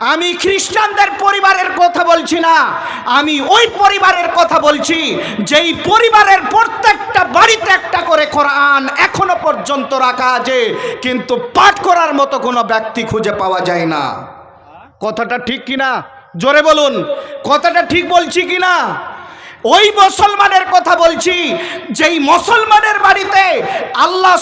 আমি খ্রিস্টানদের পরিবারের কথা বলছি না। আমি ওই পরিবারের কথা বলছি, যেই পরিবারের প্রত্যেকটা বাড়িতে একটা করে কোরআন এখনও পর্যন্ত রাখা আছে, কিন্তু পাঠ করার মতো কোনো ব্যক্তি খুঁজে পাওয়া যায় না। কথাটা ঠিক কিনা? জোরে বলুন। কথাটা ঠিক বলছি কিনা? ওই মুসলমানের কথা বলছি, যেই মুসলমানের বাড়িতে আল্লাহ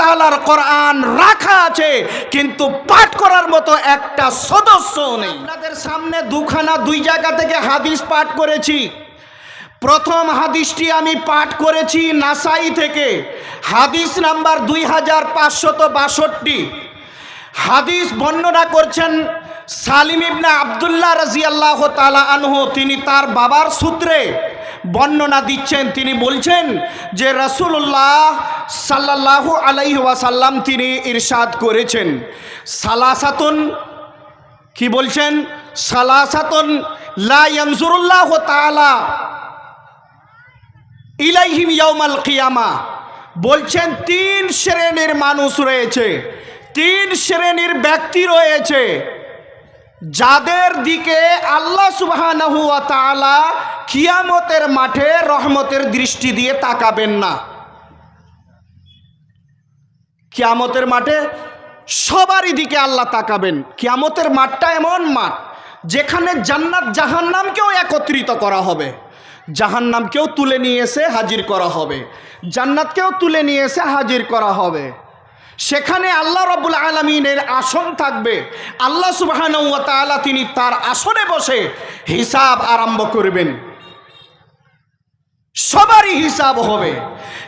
তাআলার কোরআন রাখা আছে, কিন্তু পাঠ করার মতো একটা সদস্য নেই। আপনাদের সামনে দুখানা, দুই জায়গা থেকে হাদিস পাঠ করেছি। প্রথম হাদিসটি আমি পাঠ করেছি নাসাই থেকে, হাদিস নাম্বার দুই হাজার পাঁচশত বাষট্টি। হাদিস বর্ণনা করছেন সালিম ইবনে আবদুল্লাহ রাজিয়াল্লাহ তালা আনহু, তিনি তার বাবার সূত্রে বর্ণনা দিচ্ছেন। তিনি বলছেন যে রসুল্লাহ সাল্লাল্লাহু আলাইহি ওয়াসাল্লাম তিনি ইরশাদ করেছেন। সালাসাতুন, কি বলছেন? সালাসাতুন লা ইয়ানজুরুল্লাহ তাআলা ইলাইহিম ইয়ামাল কিয়ামা। বলছেন তিন শ্রেণির মানুষ রয়েছে, তিন শ্রেণির ব্যক্তি রয়েছে। যাদের দিকে আল্লাহ সুবহানাহু ওয়া তাআলা কিয়ামতের মাঠে রহমতের দৃষ্টি দিয়ে তাকাবেন না। কিয়ামতের মাঠে সবারই দিকে আল্লাহ তাকাবেন। কিয়ামতের মাঠটা এমন মাঠ যেখানে জান্নাত জাহান্নামকেও একত্রিত করা হবে। জাহান্নামকেও তুলে নিয়ে এসে হাজির করা হবে। জান্নাতকেও তুলে নিয়ে এসে হাজির করা হবে। সেখানে আল্লাহ রব্বুল আলমিনের আসন থাকবে। আল্লাহ সুবাহান তাআলা তিনি তার আসনে বসে হিসাব আরম্ভ করবেন। সবারই হিসাব হবে।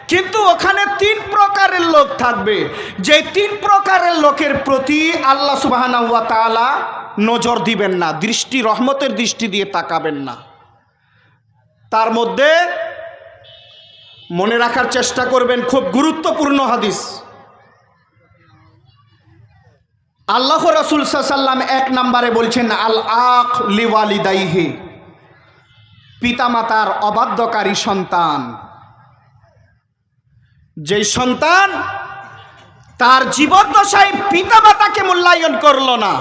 কিন্তু ওখানে তিন প্রকারের লোক থাকবে। যে তিন প্রকারের লোকের প্রতি আল্লাহ সুবাহানা ওয়া নজর দিবেন না, দৃষ্টি, রহমতের দৃষ্টি দিয়ে তাকাবেন না। তার মধ্যে মনে রাখার চেষ্টা করবেন, খুব গুরুত্বপূর্ণ হাদিস। আল্লাহ রসুল সাল্লাম এক নম্বরে বলছেন, আল আখ লিওয়ালিদাইহি, পিতামাতার অবাধ্যকারী সন্তান। যেই সন্তান তার জীবদ্দশায় পিতামাতাকে মূল্যায়ন করল না,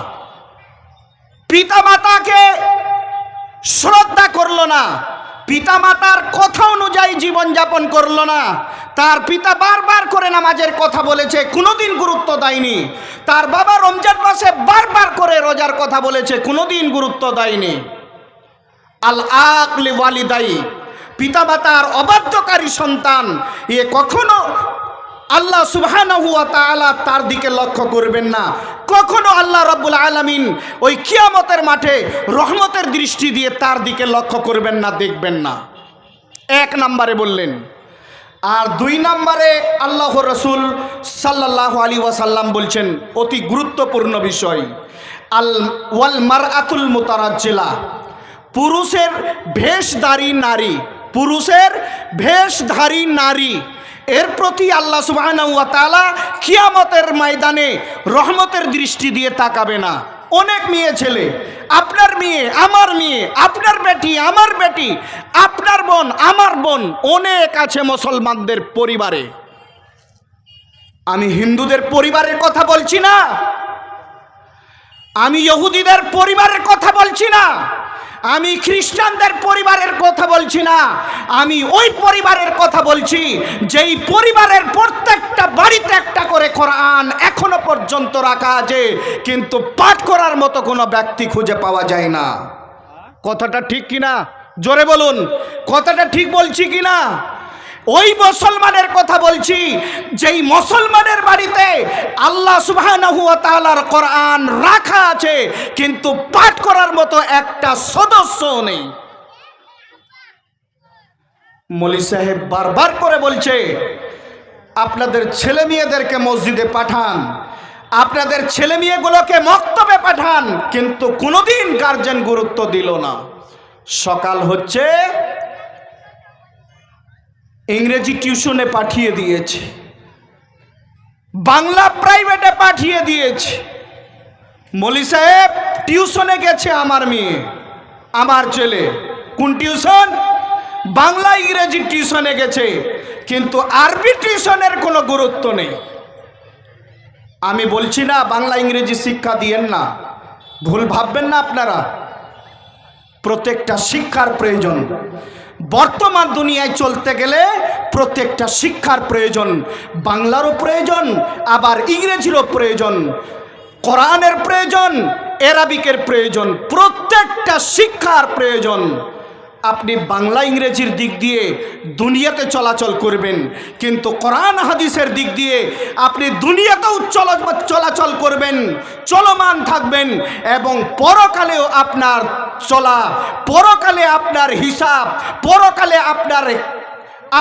পিতামাতাকে শ্রদ্ধা করল না পিতামাতার কথা অনুযায়ী জীবনযাপন করল না। তার পিতা বারবার করে নামাজের কথা বলেছে, কোনোদিন গুরুত্ব দেয়নি। তার বাবা রমজান মাসে বারবার করে রোজার কথা বলেছে, কোনোদিন গুরুত্ব দেয়নি। আল আকলি ওয়ালিদাই, পিতামাতার অবাধ্যকারী সন্তান, এ কখনো আল্লাহ তাআলা তার দিকে লক্ষ্য করবেন না। কখনো আল্লাহ রাব্বুল আলামিন ওই কিয়ামতের মাঠে রহমতের দৃষ্টি দিয়ে তার দিকে লক্ষ্য করবেন না, দেখবেন না। এক নম্বরে বললেন, আর দুই নম্বরে আল্লাহ রসুল সাল্লাহ আলী ওয়াসাল্লাম বলছেন, অতি গুরুত্বপূর্ণ বিষয়, আল ওয়াল মার আতুল মোতারাজ্জেলা, পুরুষের ভেষধারী নারী পুরুষের ভেষধারী নারী। এর প্রতি আল্লাহ সুবাহ কিয়ামতের ময়দানে রহমতের দৃষ্টি দিয়ে তাকাবে না। অনেক মেয়ে ছেলে, আপনার মেয়ে, আমার মেয়ে, আপনার বেটি, আমার বেটি, আপনার বোন, আমার বোন, অনেক আছে মুসলমানদের পরিবারে। আমি হিন্দুদের পরিবারের কথা বলছি না। আমি ইহুদিদের পরিবারের কথা বলছি না। আমি খ্রিস্টানদের পরিবারের কথা বলছি না। আমি ওই পরিবারের কথা বলছি, যেই পরিবারের প্রত্যেকটা বাড়িতে একটা করে কোরআন এখনও পর্যন্ত রাখা আছে, কিন্তু পাঠ করার মতো কোনো ব্যক্তি খুঁজে পাওয়া যায় না। কথাটা ঠিক কিনা? জোরে বলুন। কথাটা ঠিক বলছি কিনা? ওই মুসলমানের কথা বলছি, যেই মুসলমানের বাড়িতে আল্লাহ তাআলার কোরআন রাখা আছে, কিন্তু পাঠ করার মতো একটা সদস্য নেই। মলি সাহেব বারবার করে বলছে, আপনাদের ছেলে মেয়েদেরকে মসজিদে পাঠান, আপনাদের ছেলে মেয়েগুলোকে মক্তবে পাঠান, কিন্তু কোনোদিন গার্জেন গুরুত্ব দিল না। সকাল হচ্ছে ইংরেজি টিউশনে পাঠিয়ে দিয়েছে। বাংলা প্রাইভেটে পাঠিয়ে দিয়েছে। মলি সাহেব, টিউশনে গেছে আমার মেয়ে, আমার ছেলে। কোন টিউশন? বাংলা ইংরেজি টিউশনে গেছে, কিন্তু আরবি টিউশনের কোনো গুরুত্ব নেই। আমি বলছি না, বাংলা ইংরেজি শিক্ষা দিয়েন না। ভুল ভাববেন না আপনারা। প্রত্যেকটা শিক্ষার প্রয়োজন। বর্তমান দুনিয়ায় চলতে গেলে প্রত্যেকটা শিক্ষার প্রয়োজন, বাংলারও প্রয়োজন, আবার ইংরেজিরও প্রয়োজন, কোরআনের প্রয়োজন, এরাবিকের প্রয়োজন, প্রত্যেকটা শিক্ষার প্রয়োজন। আপনি বাংলা ইংরেজির দিক দিয়ে দুনিয়াতে চলাচল করবেন, কিন্তু কোরআন হাদিসের দিক দিয়ে আপনি দুনিয়াতেও চলা, চলাচল করবেন, চলমান থাকবেন এবং পরকালেও আপনার চলা, পরকালে আপনার হিসাব, পরকালে আপনার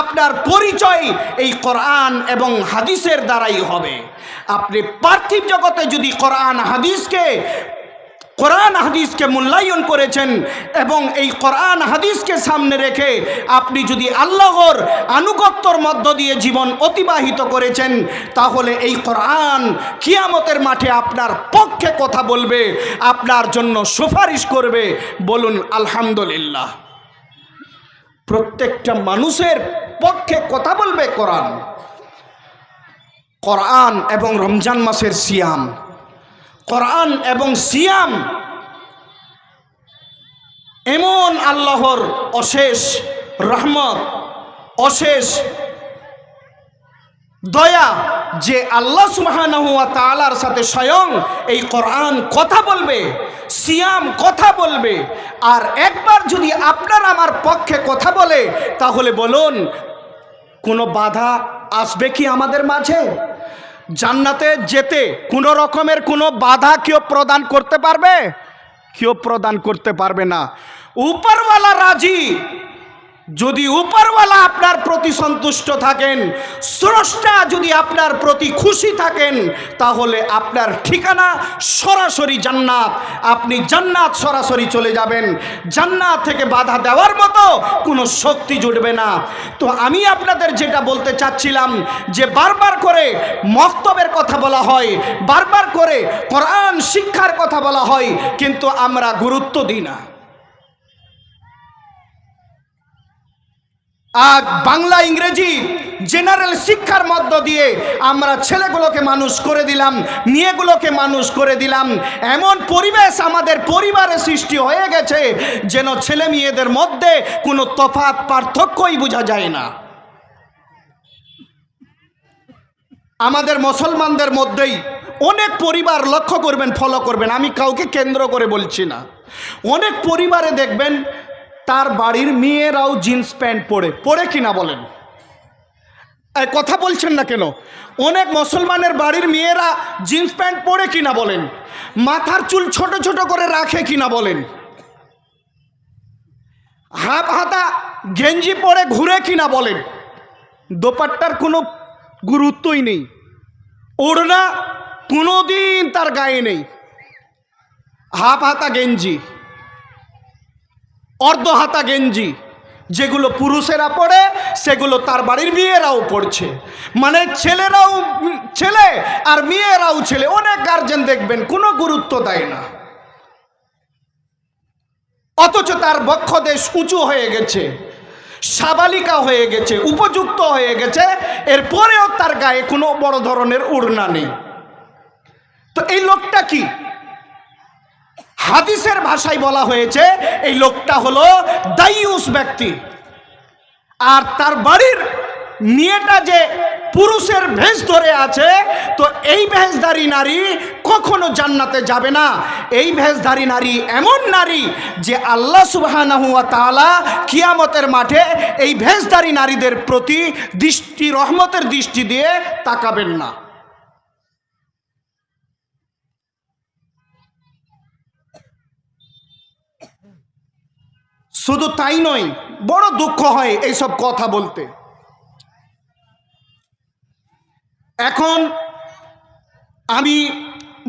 আপনার পরিচয় এই কোরআন এবং হাদিসের দ্বারাই হবে। আপনি পার্থিব জগতে যদি কোরআন, হাদিসকে কোরআন হাদিসকে মূল্যায়ন করেছেন এবং এই কোরআন হাদিসকে সামনে রেখে আপনি যদি আল্লাহর আনুগত্যর মধ্য দিয়ে জীবন অতিবাহিত করেছেন, তাহলে এই কোরআন কিয়ামতের মাঠে আপনার পক্ষে কথা বলবে, আপনার জন্য সুপারিশ করবে। বলুন, আলহামদুলিল্লাহ। প্রত্যেকটা মানুষের পক্ষে কথা বলবে কোরআন। কোরআন এবং রমজান মাসের সিয়াম। কোরআন এবং সিয়াম এমন আল্লাহর অশেষ রহমত, অশেষ দয়া যে আল্লাহ সুবহানাহু ওয়া তাআলার সাথে স্বয়ং এই কোরআন কথা বলবে, সিয়াম কথা বলবে। আর একবার যদি আপনার আমার পক্ষে কথা বলে, তাহলে বলুন, কোনো বাধা আসবে কি আমাদের মাঝে? জান্নাতে যেতে কোনো রকমের কোনো বাধা কেউ প্রদান করতে পারবে? কেউ প্রদান করতে পারবে না। উপরওয়ালা রাজি। যদি উপরওয়ালা আপনার প্রতি সন্তুষ্ট থাকেন, স্রষ্টা যদি আপনার প্রতি খুশি থাকেন, তাহলে আপনার ঠিকানা সরাসরি জান্নাত। আপনি জান্নাত সরাসরি চলে যাবেন। জান্নাত থেকে বাধা দেওয়ার মতো কোনো শক্তি জুটবে না। তো আমি আপনাদের যেটা বলতে চাচ্ছিলাম, যে বারবার করে মক্তবের কথা বলা হয়, বারবার করে কোরআন শিক্ষার কথা বলা হয়, কিন্তু আমরা গুরুত্ব দিই না। আজ বাংলা, ইংরেজি জেনারেল শিক্ষার মধ্য দিয়ে আমরা ছেলেগুলোকে মানুষ করে দিলাম, মেয়েগুলোকে মানুষ করে দিলাম। এমন পরিবেশ আমাদের পরিবারে সৃষ্টি হয়ে গেছে যেন ছেলে মেয়েদের মধ্যে কোনো তফাৎ পার্থক্যই বোঝা যায় না। আমাদের মুসলমানদের মধ্যেই অনেক পরিবার লক্ষ্য করবেন ফলো করবেন, আমি কাউকে কেন্দ্র করে বলছি না। অনেক পরিবারে দেখবেন তার বাড়ির মেয়েরাও জিন্স প্যান্ট পরে পরে কিনা বলেন। কথা বলছেন না কেন? অনেক মুসলমানের বাড়ির মেয়েরা জিন্স প্যান্ট পরে কিনা বলেন? মাথার চুল ছোট ছোট করে রাখে কিনা বলেন? হাফ হাতা গেঞ্জি পরে ঘুরে কিনা বলেন? দোপাট্টার কোনো গুরুত্বই নেই। ওড়না কোনোদিন তার গায়ে নেই। হাফ হাতা গেঞ্জি। অর্ধ হাতা গেঞ্জি, যেগুলো পুরুষেরা পড়ে সেগুলো তার বাড়ির মেয়েরাও পড়ছে মানে ছেলেরাও, ছেলে আর মেয়েরাও ছেলে, অনেক গার্জেন দেখবেন, কোনো গুরুত্ব দেয় না। অথচ তার বক্ষ দেশ উঁচু হয়ে গেছে, সাবালিকা হয়ে গেছে, উপযুক্ত হয়ে গেছে, এরপরেও তার গায়ে কোনো বড় ধরনের উড়না নেই। তো এই লোকটা কি? হাদিসের ভাষায় বলা হয়েছে, এই লোকটা হলো দাইউস ব্যক্তি। আর তার বাড়ির নিয়েটা যে পুরুষের ভেষ ধরে আছে, তো এই ভেষধারী নারী কখনো জান্নাতে যাবে না। এই ভেষধারী নারী এমন নারী যে আল্লাহ তাআলা কিয়ামতের মাঠে এই ভেষধারী নারীদের প্রতি দৃষ্টি, রহমতের দৃষ্টি দিয়ে তাকাবেন না। শুধু তাই নয়, বড় দুঃখ হয় এইসব কথা বলতে। এখন আমি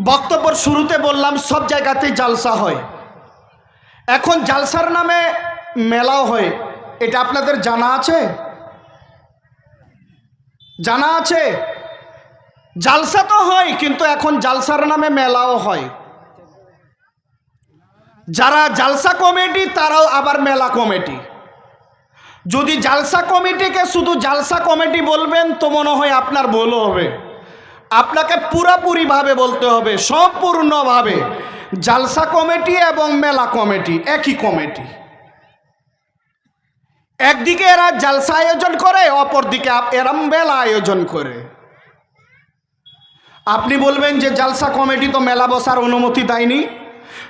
বক্তব্যর শুরুতে বললাম, সব জায়গাতে জালসা হয়। এখন জালসার নামে মেলাও হয়। এটা আপনাদের জানা আছে? জানা আছে? জালসা তো হয়, কিন্তু এখন জালসার নামে মেলাও হয়। যারা জালসা কমিটি, তারাও আবার মেলা কমিটি। যদি জালসা কমিটিকে শুধু জালসা কমিটি বলবেন, তো মনে হয় আপনার ভুলও হবে। আপনাকে পুরাপুরিভাবে বলতে হবে, সম্পূর্ণভাবে। জালসা কমিটি এবং মেলা কমিটি, একই কমিটি। একদিকে এরা জালসা আয়োজন করে, অপরদিকে এরা মেলা আয়োজন করে। আপনি বলবেন যে জালসা কমিটি তো মেলা বসার অনুমতি দেয়নি?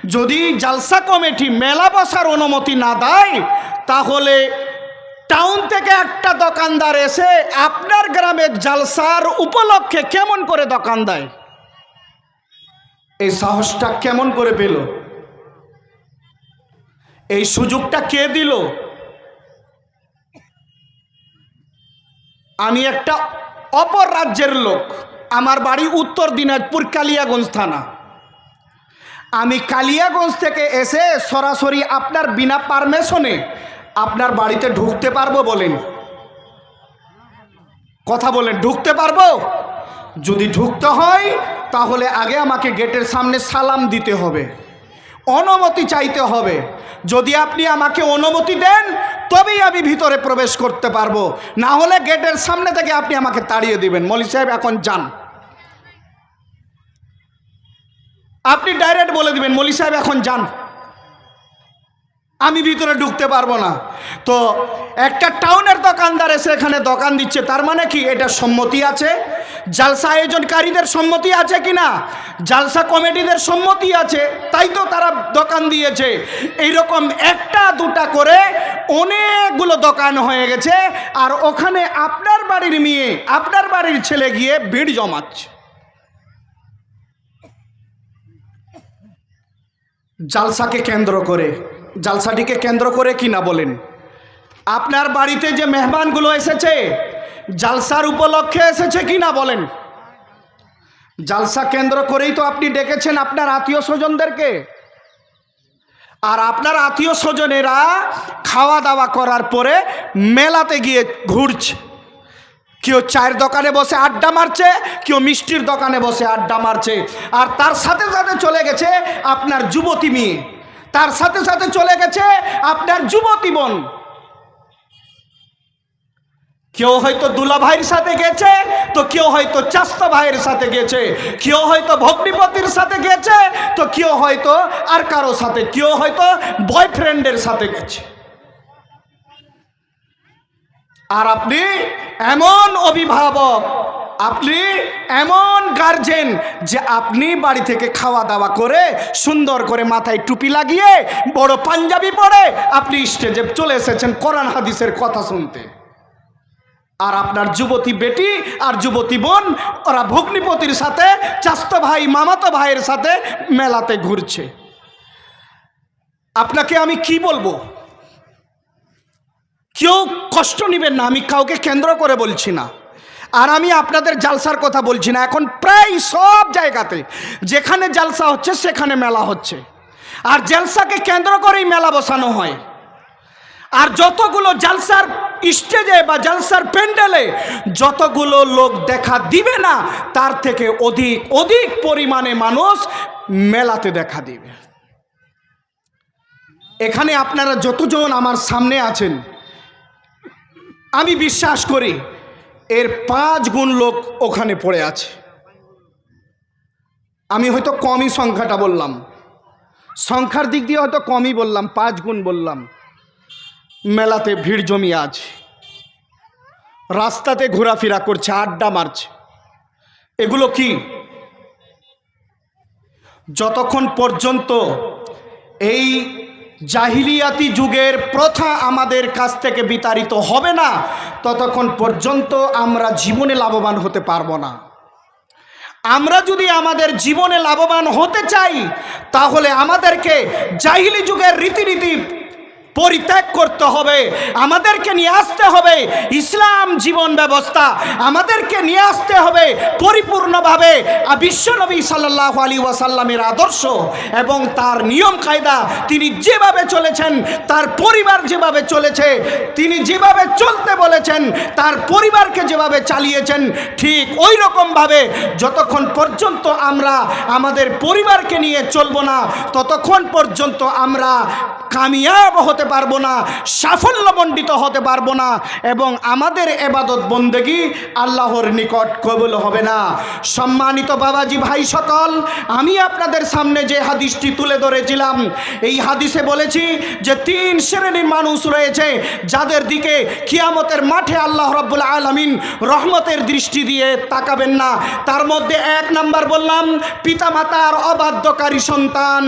যদি জালসা কমিটি মেলা বসার অনুমতি না দেয়, তাহলে টাউন থেকে একটা দোকানদার এসে আপনার গ্রামের জালসার উপলক্ষে কেমন করে দোকান দেয়? এই সাহসটা কেমন করে পেল? এই সুযোগটা কে দিল? আমি একটা অপর রাজ্যের লোক। আমার বাড়ি উত্তর দিনাজপুর কালিয়াগঞ্জ থানা। আমি কালিয়াগঞ্জ থেকে এসে সরাসরি আপনার বিনা পারমিশনে আপনার বাড়িতে ঢুকতে পারব বলেন। কথা বলেন, ঢুকতে পারব? যদি ঢুকতে হয়, তাহলে আগে আমাকে গেটের সামনে সালাম দিতে হবে। অনুমতি চাইতে হবে। যদি আপনি আমাকে অনুমতি দেন, তবেই আমি ভিতরে প্রবেশ করতে পারব। না হলে গেটের সামনে থেকে আপনি আমাকে তাড়িয়ে দিবেন। মলি সাহেব, এখন যান। আপনি ডাইরেক্ট বলে দিবেন, মলি সাহেব এখন যান। আমি ভিতরে ঢুকতে পারব না। তো একটা টাউনের দোকানদার এসে এখানে দোকান দিচ্ছে, তার মানে কি? এটা সম্মতি আছে? জালসা আয়োজনকারীদের সম্মতি আছে কি না? জালসা কমিটিদের সম্মতি আছে, তাই তো তারা দোকান দিয়েছে। এইরকম একটা, দুটা করে অনেকগুলো দোকান হয়ে গেছে, আর ওখানে আপনার বাড়ির মেয়ে, আপনার বাড়ির ছেলে গিয়ে ভিড় জমাচ্ছে। জালসাকে কেন্দ্র করে। জালসাটিকে কেন্দ্র করে কি না বলেন? আপনার বাড়িতে যে মেহমানগুলো এসেছে, জালসার উপলক্ষে এসেছে কি না বলেন? জালসা কেন্দ্র করেই তো আপনি ডেকেছেন আপনার আত্মীয় স্বজনদেরকে। আর আপনার আত্মীয় স্বজনেরা খাওয়া দাওয়া করার পরে মেলাতে গিয়ে ঘুরছে। কেউ চায়ের দোকানে বসে আড্ডা মারছে কেউ মিষ্টির দোকানে বসে আড্ডা মারছে। আর তার সাথে সাথে চলে গেছে আপনার যুবতী মেয়ে। তার সাথে সাথে চলে গেছে আপনার যুবতী বোন। কেউ হয়তো দুলা ভাইয়ের সাথে গেছে, তো কেউ হয়তো চাস্তা ভাইয়ের সাথে গেছে। কেউ হয়তো ভগ্নিপতির সাথে গেছে, তো কেউ হয়তো আর কারও সাথে। কেউ হয়তো বয়ফ্রেন্ডের সাথে গেছে। আর আপনি এমন অভিভাবক, আপনি এমন গার্জেন যে আপনি বাড়ি থেকে খাওয়া দাওয়া করে সুন্দর করে মাথায় টুপি লাগিয়ে বড় পাঞ্জাবি পরে আপনি স্টেজে চলে এসেছেন কোরআন হাদিসের কথা শুনতে। আর আপনার যুবতী বেটি আর যুবতী বোন, ওরা ভগ্নিপতির সাথে, চাস্ত ভাই, মামাতো ভাইয়ের সাথে মেলাতে ঘুরছে। আপনাকে আমি কি বলব? কেউ কষ্ট নেবেন না, আমি কাউকে কেন্দ্র করে বলছি না। আর আমি আপনাদের জালসার কথা বলছি না, এখন প্রায় সব জায়গাতে যেখানে জালসা হচ্ছে সেখানে মেলা হচ্ছে। আর জালসাকে কেন্দ্র করেই মেলা বসানো হয়। আর যতগুলো জালসার স্টেজে বা জালসার প্যান্ডেলে যতগুলো লোক দেখা দিবে না, তার থেকে অধিক অধিক পরিমাণে মানুষ মেলাতে দেখা দিবে। এখানে আপনারা যতজন আমার সামনে আছেন আমি বিশ্বাস করি এর পাঁচ গুণ লোক ওখানে পড়ে আছে। আমি হয়তো কমই সংখ্যাটা বললাম। সংখ্যার দিক দিয়ে হয়তো কমই বললাম, পাঁচ গুণ বললাম। মেলাতে ভিড় জমিয়ে আছে রাস্তাতে ঘোরাফেরা করছে, আড্ডা মারছে। এগুলো কি? যতক্ষণ পর্যন্ত এই জাহিলিয়াতি যুগের প্রথা আমাদের কাছ থেকে বিতাড়িত হবে না, ততক্ষণ পর্যন্ত আমরা জীবনে লাভবান হতে পারব না। আমরা যদি আমাদের জীবনে লাভবান হতে চাই, তাহলে আমাদেরকে জাহিলি যুগের রীতিনীতি পরিত্যাগ করতে হবে। আমাদেরকে নিয়ে আসতে হবে ইসলাম জীবন ব্যবস্থা। আমাদেরকে নিয়ে আসতে হবে পরিপূর্ণভাবে। বিশ্বনবী সাল্লাহ আলী ওয়াসাল্লামের আদর্শ এবং তার নিয়ম কায়দা তিনি যেভাবে চলেছেন, তার পরিবার যেভাবে চলেছে, তিনি যেভাবে চলতে বলেছেন, তার পরিবারকে যেভাবে চালিয়েছেন, ঠিক ওই রকমভাবে যতক্ষণ পর্যন্ত আমরা আমাদের পরিবারকে নিয়ে চলবো না, ততক্ষণ পর্যন্ত আমরা কামিয়াব হতে পারব না, সাফল্যমণ্ডিত হতে পারব না এবং আমাদের এবাদত বন্দেগি আল্লাহর নিকট কবুল হবে না। সম্মানিত বাবাজি ভাই সকল, আমি আপনাদের সামনে যে হাদিসটি তুলে ধরেছিলাম, এই হাদিসে বলেছি যে তিন শ্রেণির মানুষ রয়েছে যাদের দিকে কিয়ামতের মাঠে আল্লাহ রব্বুল আলমিন রহমতের দৃষ্টি দিয়ে তাকাবেন না। তার মধ্যে এক নাম্বার বললাম, পিতামাতার অবাধ্যকারী সন্তান,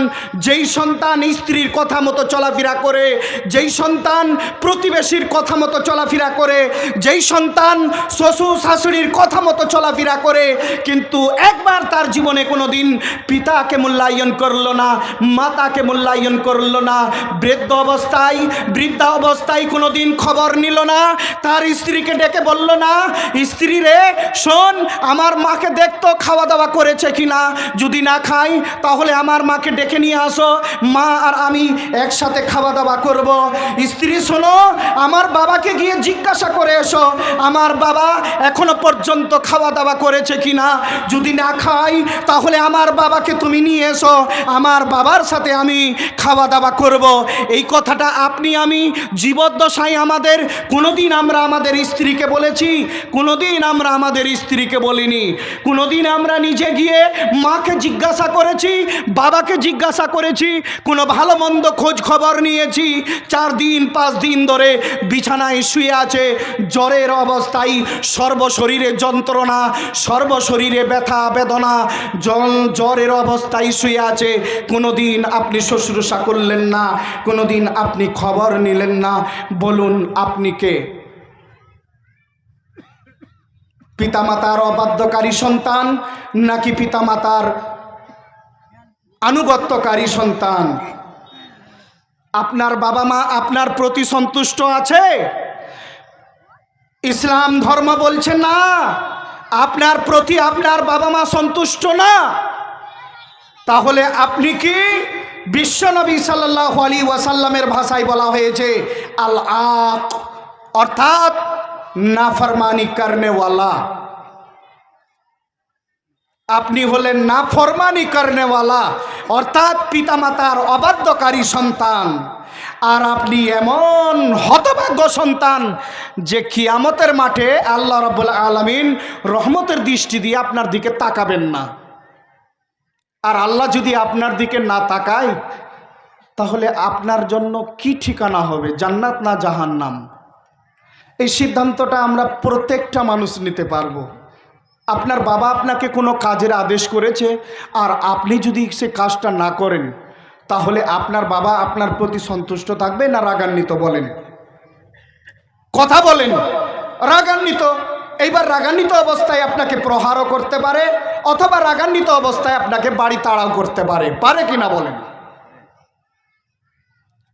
যেই সন্তান স্ত্রীর কথা মতো চলাফেরা করে যেই সন্তান প্রতিবেশীর কথা মতো চলাফেরা করে, যেই সন্তান শ্বশুর শাশুড়ির কথা মতো চলাফেরা করে, কিন্তু একবার তার জীবনে কোনো দিন পিতাকে মূল্যায়ন করল না, মাতাকে মূল্যায়ন করল না, বৃদ্ধ অবস্থায়, বৃদ্ধা অবস্থায় কোনো দিন খবর নিল না, তার স্ত্রীকে ডেকে বলল না, স্ত্রী রে, শোন, আমার মাকে দেখতো খাওয়া দাওয়া করেছে কিনা, যদি না খাই তাহলে আমার মাকে ডেকে নিয়ে আসো, মা আর আমি একসাথে খাওয়া দাওয়া করব। স্ত্রী, শোনো, আমার বাবাকে গিয়ে জিজ্ঞাসা করে এসো, আমার বাবা এখনও পর্যন্ত খাওয়া দাওয়া করেছে কিনা? যদি না খাই, তাহলে আমার বাবাকে তুমি নিয়ে এসো, আমার বাবার সাথে আমি খাওয়া দাওয়া করব। এই কথাটা আপনি, আমি জীবদ্দশায় আমাদের, কোনোদিন আমরা আমাদের স্ত্রীকে বলেছি, কোনোদিন আমরা আমাদের স্ত্রীকে বলিনি। কোনোদিন আমরা নিজে গিয়ে মাকে জিজ্ঞাসা করেছি, বাবাকে জিজ্ঞাসা করেছি, কোনো ভালো মন্দ খোঁজ খবর নিয়েছি চার দিন, পাঁচ দিন ধরে বিছানায় শুয়ে আছে। জ্বরের অবস্থায় সর্বশরীরে যন্ত্রণা, সর্বশরীরে ব্যথা, বেদনা জল জ্বরের অবস্থায় শুয়ে আছে। কোনো দিন আপনি শুশ্রূষা করলেন না কোনো দিন আপনি খবর নিলেন না। বলুন, আপনি কে? পিতামাতার অবাধ্যকারী সন্তান নাকি পিতামাতার আনুগত্যকারী সন্তান? আপনার বাবা মা আপনার প্রতি সন্তুষ্ট আছে? ইসলাম ধর্ম বলছে না, আপনার প্রতি আপনার বাবা মা সন্তুষ্ট না। তাহলে আপনি কি বিশ্বনবী সাল্লাহ আলী ওয়াসাল্লামের ভাষায় বলা হয়েছে আল আক অর্থাৎ নাফরমানি করনেওয়ালা আপনি হলেন না ফরমানি কর্নেওয়ালা, অর্থাৎ পিতামাতার অবাধ্যকারী সন্তান। আর আপনি এমন হতভাগ্য সন্তান যে কিয়ামতের মাঠে আল্লাহ রব্বুল আলমিন রহমতের দৃষ্টি দিয়ে আপনার দিকে তাকাবেন না। আর আল্লাহ যদি আপনার দিকে না তাকায়, তাহলে আপনার জন্য কি ঠিকানা হবে, জান্নাত না জাহান্নাম? এই সিদ্ধান্তটা আমরা প্রত্যেকটা মানুষ নিতে পারব। আপনার বাবা আপনাকে কোনো কাজের আদেশ করেছে, আর আপনি যদি সে কাজটা না করেন, তাহলে আপনার বাবা আপনার প্রতি সন্তুষ্ট থাকবে না রাগান্বিত বলেন? কথা বলেন। রাগান্বিত। এইবার রাগান্বিত অবস্থায় আপনাকে প্রহারও করতে পারে, অথবা রাগান্বিত অবস্থায় আপনাকে বাড়ি তাড়াও করতে পারে। পারে কিনা বলেন?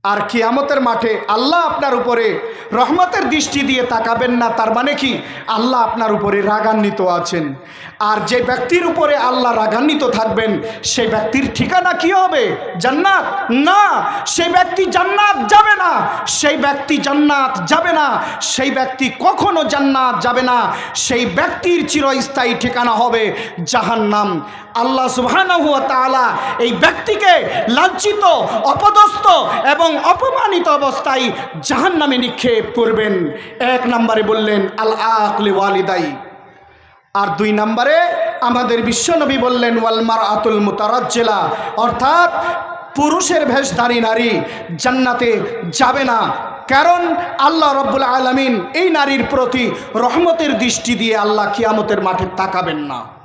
আর কিয়ামতের মাঠে আল্লাহ আপনার উপরে রহমতের দৃষ্টি দিয়ে তাকাবেন না, তার মানে কি? আল্লাহ আপনার উপরে রাগান্বিত আছেন। আর যে ব্যক্তির উপরে আল্লাহ রাগান্বিত থাকবেন সেই ব্যক্তির ঠিকানা কি হবে? জান্নাত? না। সেই ব্যক্তি জান্নাত যাবে না। সেই ব্যক্তি জান্নাত যাবে না। সেই ব্যক্তি কখনো জান্নাত যাবে না। সেই ব্যক্তির চিরস্থায়ী ঠিকানা হবে জাহান্নাম। আল্লাহ সুবহানাহু ওয়া তাআলা এই ব্যক্তিকে লাঞ্ছিত, অপদস্থ এবং অপমানিত অবস্থায় জাহান্নামে নিক্ষেপ করবেন। এক নম্বরে বললেন আল আকলি ওয়ালিদাই। আর দুই নম্বরে আমাদের বিশ্বনবী বললেন ওয়ালমার আতুল মুতারাজ্জেলা। অর্থাৎ পুরুষের ভেষধারী নারী জান্নাতে যাবে না। কারণ আল্লাহ রব্বুল আলমিন এই নারীর প্রতি রহমতের দৃষ্টি দিয়ে আল্লাহ কিয়ামতের মাঠে তাকাবেন না।